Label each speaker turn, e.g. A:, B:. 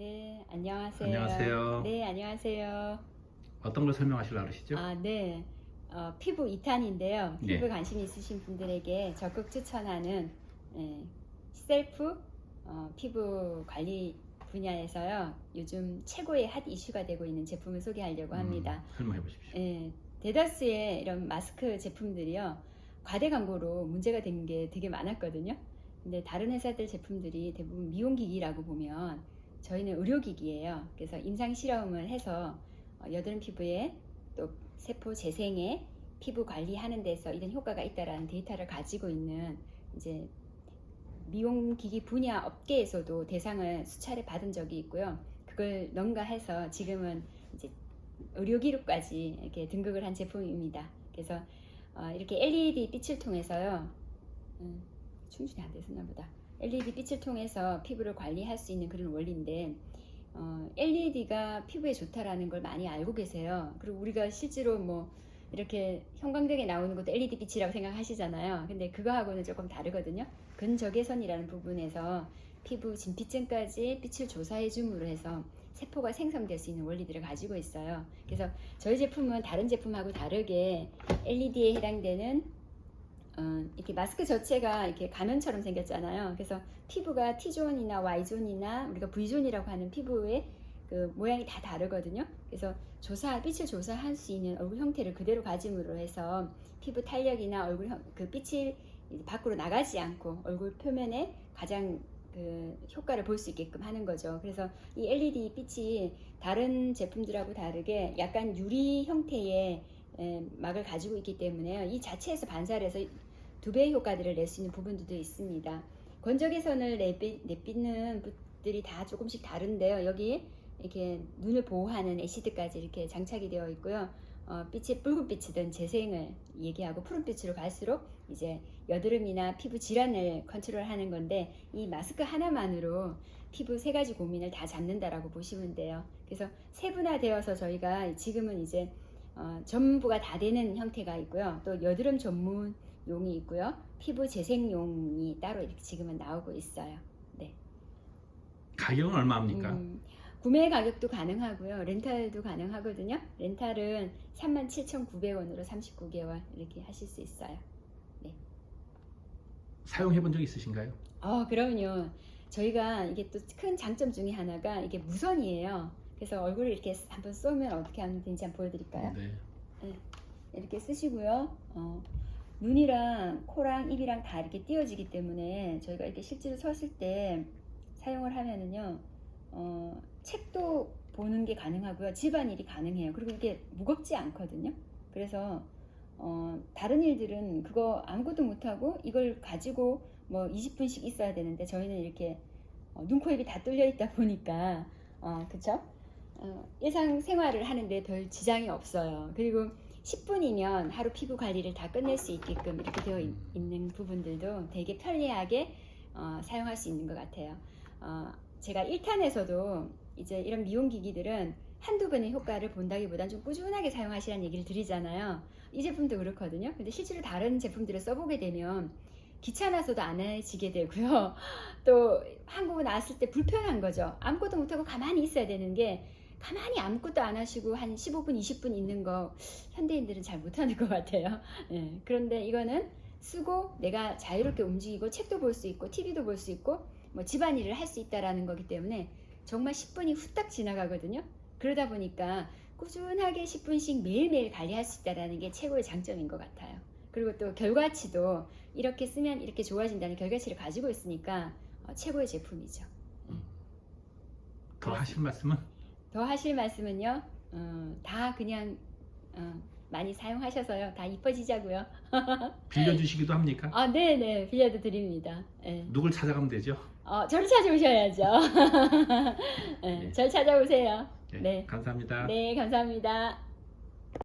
A: 네, 안녕하세요.
B: 안녕하세요.
A: 네, 안녕하세요.
B: 어떤 걸 설명하시려고 그러시죠?
A: 아, 네. 어, 피부 2탄인데요.
B: 네.
A: 피부 관심 있으신 분들에게 적극 추천하는 예, 셀프 어, 피부 관리 분야에서요. 요즘 최고의 핫 이슈가 되고 있는 제품을 소개하려고 합니다.
B: 음, 설명해 보십시오.
A: 예, 대다수의 이런 마스크 제품들이요. 과대 광고로 문제가 된 게 되게 많았거든요. 근데 다른 회사들 제품들이 대부분 미용기기라고 보면 저희는 의료기기예요. 그래서 임상 실험을 해서 어, 여드름 피부에 또 세포 재생에 피부 관리하는 데서 이런 효과가 있다라는 데이터를 가지고 있는 이제 미용기기 분야 업계에서도 대상을 수차례 받은 적이 있고요. 그걸 능가해서 지금은 이제 의료기록까지 이렇게 등극을 한 제품입니다. 그래서 어, 이렇게 LED 빛을 통해서요. 음, 충전이 안 됐었나 보다. LED 빛을 통해서 피부를 관리할 수 있는 그런 원리인데 어, LED가 피부에 좋다라는 걸 많이 알고 계세요. 그리고 우리가 실제로 뭐 이렇게 형광등에 나오는 것도 LED 빛이라고 생각하시잖아요. 근데 그거하고는 조금 다르거든요. 근적외선이라는 부분에서 피부 진피층까지 빛을 조사해 줌으로 해서 세포가 생성될 수 있는 원리들을 가지고 있어요. 그래서 저희 제품은 다른 제품하고 다르게 LED에 해당되는 어, 이렇게 마스크 자체가 이렇게 가면처럼 생겼잖아요. 그래서 피부가 T존이나 Y존이나 우리가 V존이라고 하는 피부의 그 모양이 다 다르거든요. 그래서 조사 빛을 조사할 수 있는 얼굴 형태를 그대로 가짐으로 해서 피부 탄력이나 얼굴 형, 그 빛이 밖으로 나가지 않고 얼굴 표면에 가장 그 효과를 볼 수 있게끔 하는 거죠. 그래서 이 LED 빛이 다른 제품들하고 다르게 약간 유리 형태의 에, 막을 가지고 있기 때문에요. 이 자체에서 반사를 해서 두 배의 효과들을 낼 수 있는 부분들도 있습니다. 건적외선을 내비, 내비는 분들이 다 조금씩 다른데요. 여기 이렇게 눈을 보호하는 애시드까지 이렇게 장착이 되어 있고요. 어, 빛이 붉은빛이든 재생을 얘기하고 푸른빛으로 갈수록 이제 여드름이나 피부 질환을 컨트롤하는 건데 이 마스크 하나만으로 피부 세 가지 고민을 다 잡는다라고 보시면 돼요. 그래서 세분화되어서 저희가 지금은 이제 어, 전부가 다 되는 형태가 있고요. 또 여드름 전문 용이 있고요. 피부 재생용이 따로 이렇게 지금은 나오고 있어요. 네.
B: 가격은 얼마입니까?
A: 음, 구매 가격도 가능하고요. 렌탈도 가능하거든요. 렌탈은 37,900원으로 39개월 이렇게 하실 수 있어요.
B: 사용해 본 적 있으신가요?
A: 아, 그럼요. 저희가 이게 또 큰 장점 중에 하나가 이게 무선이에요. 그래서 얼굴을 이렇게 한번 쏘면 어떻게 하면 되는지 한번 보여드릴까요?
B: 네.
A: 이렇게 쓰시고요. 어, 눈이랑 코랑 입이랑 다 이렇게 띄어지기 때문에 저희가 이렇게 실제로 섰을 때 사용을 하면은요, 어, 책도 보는 게 가능하고요. 집안일이 가능해요. 그리고 이게 무겁지 않거든요. 그래서 어, 다른 일들은 그거 아무것도 못하고 이걸 가지고 뭐 20분씩 있어야 되는데 저희는 이렇게 어, 눈, 코, 입이 다 뚫려 있다 보니까 어, 그쵸? 어, 일상 생활을 하는데 별 지장이 없어요. 그리고 10분이면 하루 피부 관리를 다 끝낼 수 있게끔 이렇게 되어 있, 는 부분들도 되게 편리하게 어, 사용할 수 있는 것 같아요. 어, 제가 1탄에서도 이제 이런 미용기기들은 한두 번의 효과를 본다기보단 좀 꾸준하게 사용하시라는 얘기를 드리잖아요. 이 제품도 그렇거든요. 근데 실제로 다른 제품들을 써보게 되면 귀찮아서도 안 해지게 되고요. 또 한국에 나왔을 때 불편한 거죠. 아무것도 못하고 가만히 있어야 되는 게 가만히 아무것도 안 하시고 한 15분, 20분 있는 거 현대인들은 잘 못하는 것 같아요. 예, 그런데 이거는 쓰고 내가 자유롭게 움직이고 책도 볼 수 있고 TV도 볼 수 있고 뭐 집안일을 할 수 있다라는 거기 때문에 정말 10분이 후딱 지나가거든요. 그러다 보니까 꾸준하게 10분씩 매일매일 관리할 수 있다라는 게 최고의 장점인 것 같아요. 그리고 또 결과치도 이렇게 쓰면 이렇게 좋아진다는 결과치를 가지고 있으니까 어, 최고의 제품이죠.
B: 더 하실 말씀은?
A: 더 하실 말씀은요, 어, 다 그냥 어, 많이 사용하셔서요, 다 이뻐지자고요.
B: 빌려주시기도 합니까?
A: 아, 네 네, 빌려도 드립니다. 예.
B: 누굴 찾아가면 되죠?
A: 어, 저를 찾아오셔야죠. 예,
B: 네.
A: 절 찾아오세요.
B: 네.
A: 네.
B: 감사합니다.
A: 네, 감사합니다.